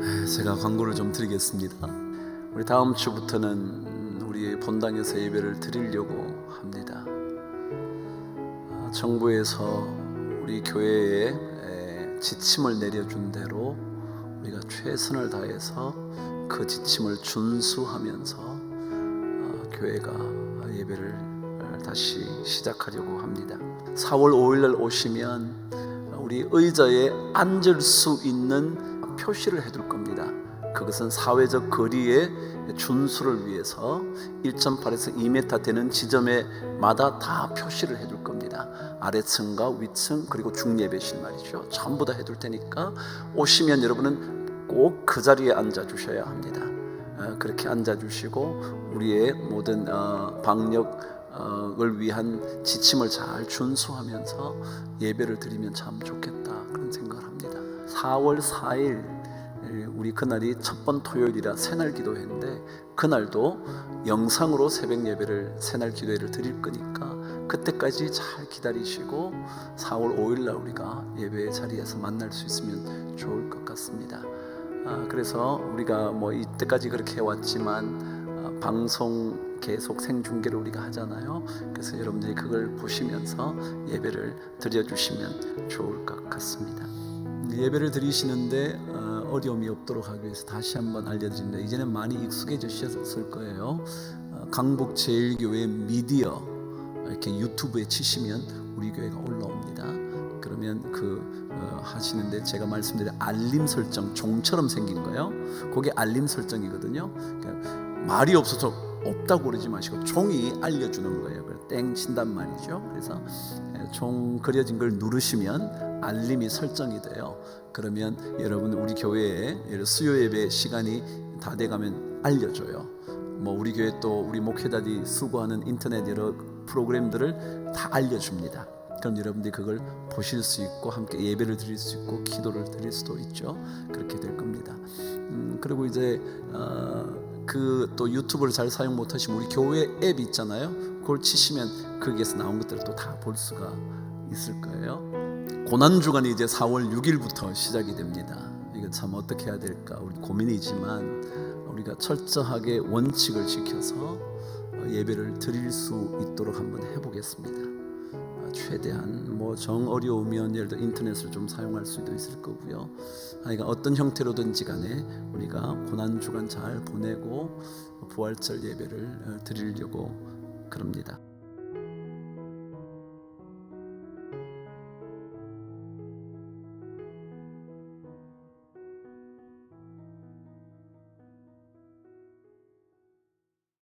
제가 광고를 좀 드리겠습니다. 우리 다음 주부터는 우리 본당에서 예배를 드리려고 합니다. 아, 정부에서 우리 교회에 에, 지침을 내려준 대로 우리가 최선을 다해서 그 지침을 준수하면서 어, 교회가 예배를 어, 다시 시작하려고 합니다. 4월 5일 날 오시면 우리 의자에 앉을 수 있는 표시를 해둘 겁니다. 그것은 사회적 거리의 준수를 위해서 1.8에서 2m 되는 지점에 마다 다 표시를 해둘 겁니다. 아래층과 위층 그리고 중예배실 말이죠. 전부 다 해둘 테니까 오시면 여러분은 꼭 그 자리에 앉아 주셔야 합니다. 어, 그렇게 앉아 주시고 우리의 모든 어, 방역을 위한 지침을 잘 준수하면서 예배를 드리면 참 좋겠다 그런 생각을. 4월 4일 우리 그날이 첫 번 토요일이라 새날 기도회인데 그날도 영상으로 새벽 예배를 새날 기도회를 드릴 거니까 그때까지 잘 기다리시고 4월 5일 날 우리가 예배 자리에서 만날 수 있으면 좋을 것 같습니다. 아, 그래서 우리가 뭐 이때까지 그렇게 해왔지만 아, 방송 계속 생중계를 우리가 하잖아요. 그래서 여러분들이 그걸 보시면서 예배를 드려주시면 좋을 것 같습니다. 예배를 드리시는데 어, 어려움이 없도록 하기 위해서 다시 한번 알려드립니다. 이제는 많이 익숙해지셨을 거예요. 어, 강북 제일교회 미디어 이렇게 유튜브에 치시면 우리 교회가 올라옵니다. 그러면 그 어, 하시는데 제가 말씀드린 알림 설정 종처럼 생긴 거예요. 그게 알림 설정이거든요. 그러니까 말이 없어서 없다고 그러지 마시고 종이 알려주는 거예요. 땡 친단 말이죠. 그래서 에, 종 그려진 걸 누르시면 알림이 설정이 돼요. 그러면 여러분 우리 교회에 수요 예배 시간이 다 돼가면 알려줘요. 뭐 우리 교회 또 우리 목회자들이 수고하는 인터넷 여러 프로그램들을 다 알려줍니다. 그럼 여러분들이 그걸 보실 수 있고 함께 예배를 드릴 수 있고 기도를 드릴 수도 있죠. 그렇게 될 겁니다. 음, 그리고 이제 어, 그 또 유튜브를 잘 사용 못하시면 우리 교회 앱 있잖아요. 그걸 치시면 거기에서 나온 것들을 또 다 볼 수가 있을 거예요. 고난 주간이 이제 4월 6일부터 시작이 됩니다. 이거 참 어떻게 해야 될까 우리 고민이지만 우리가 철저하게 원칙을 지켜서 어, 예배를 드릴 수 있도록 한번 해보겠습니다. 어, 최대한 뭐 정 어려우면 예를 들어 인터넷을 좀 사용할 수도 있을 거고요. 하여간 어떤 형태로든지 간에 우리가 고난 주간 잘 보내고 부활절 예배를 어, 드리려고 그럽니다.